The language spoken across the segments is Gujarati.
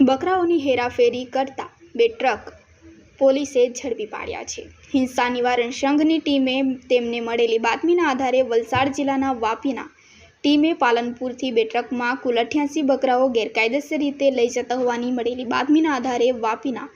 બકરાઓની હેરાફેરી કરતા બે ટ્રક પોલીસે ઝડપી પાડ્યા છે. હિંસા નિવારણ સંઘની ટીમે તેમને મળેલી બાતમીના આધારે વલસાડ જિલ્લાના વાપીના ટીમે પાલનપુરથી બે ટ્રકમાં કુલ અઠ્યાસી બકરાઓ ગેરકાયદેસર રીતે લઈ જતા હોવાની મળેલી બાતમીના આધારે વાપીના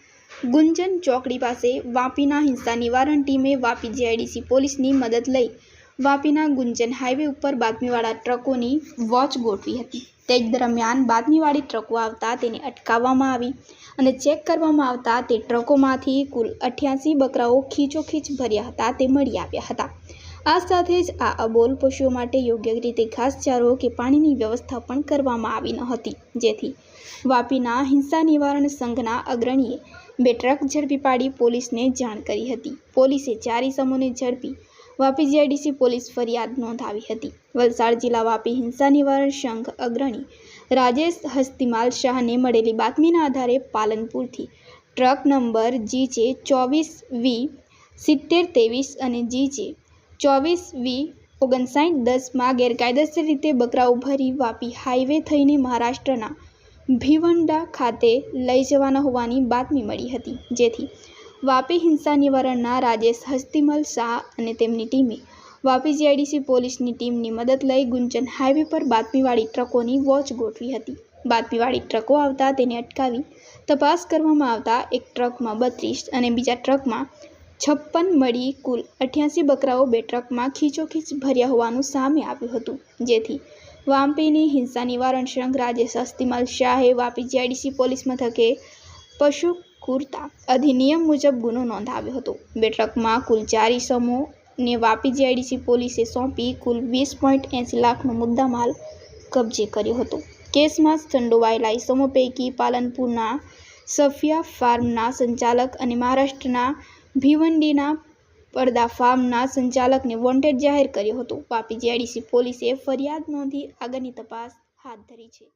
ગુંજન ચોકડી પાસે વાપીના હિંસા નિવારણ ટીમે વાપી જીઆઈડીસી પોલીસની મદદ લઈ વાપીના ગુંજન હાઈવે ઉપર બાતમીવાળા ટ્રકોની વોચ ગોઠવી હતી. તે જ દરમિયાન બાતમીવાળી ટ્રકો આવતા તેને અટકાવવામાં આવી અને ચેક કરવામાં આવતા તે ટ્રકોમાંથી કુલ અઠ્યાસી બકરાઓ ખીચોખીચ ભર્યા હતા તે મળી આવ્યા હતા. આ સાથે જ આ અબોલ પશુઓ માટે યોગ્ય રીતે ઘાસચારો કે પાણીની વ્યવસ્થા પણ કરવામાં આવી ન હતી. જેથી વાપીના હિંસા નિવારણ સંઘના અગ્રણીએ બે ટ્રક ઝડપી પાડી પોલીસને જાણ કરી હતી. પોલીસે ચારી સમૂહને ઝડપી વાપી જીઆઈડીસી પોલીસ ફરિયાદ નોંધાવી હતી. વલસાડ જિલ્લા વાપી હિંસા નિવારણ સંઘ અગ્રણી રાજેશ હસ્તીમાલ શાહને મળેલી બાતમીના આધારે પાલનપુરથી ટ્રક નંબર જી જે ચોવીસ વી સિત્તેર ત્રેવીસ અને જી જે ચોવીસ વી ઓગણસાઠ દસમાં ગેરકાયદેસર રીતે બકરાઓ ભરી વાપી હાઈવે થઈને મહારાષ્ટ્રના ભીવંડા ખાતે લઈ જવાના હોવાની બાતમી મળી હતી. જેથી વાપી હિંસા નિવારણના રાજેશ હસ્તીમલ શાહ અને તેમની ટીમે વાપી જીઆઈડીસી પોલીસની ટીમની મદદ લઈ ગુંજન હાઈવે પર બાતમીવાળી ટ્રકોની વોચ ગોઠવી હતી. બાતમીવાળી ટ્રકો આવતા તેને અટકાવી તપાસ કરવામાં આવતા એક ટ્રકમાં બત્રીસ અને બીજા ટ્રકમાં છપ્પન મળી કુલ અઠ્યાસી બકરાઓ બે ટ્રકમાં ખીચોખીચ ભર્યા હોવાનું સામે આવ્યું હતું. જેથી વામ્પીની હિંસા નિવારણ સંઘ રાજેશ અસ્તિમલ શાહે વાપી જીઆઈડીસી પોલીસ મથકે પશુ કુર્તા અધિનિયમ મુજબ ગુનો નોંધાવ્યો હતો. બેઠકમાં કુલ ચાર ઇસમોને વાપી જીઆઈડીસી પોલીસે સોંપી કુલ વીસ પોઈન્ટ એંસી લાખનો મુદ્દામાલ કબજે કર્યો હતો. કેસમાં સંડોવાયેલા ઇસમો પૈકી પાલનપુરના સફિયા ફાર્મના સંચાલક અને મહારાષ્ટ્રના ભીવંડીના પડદા ફાર્મના સંચાલકને વોન્ટેડ જાહેર કર્યો હતો. વાપી જીઆઈડીસી પોલીસે ફરિયાદ નોંધી આગળની તપાસ હાથ ધરી છે.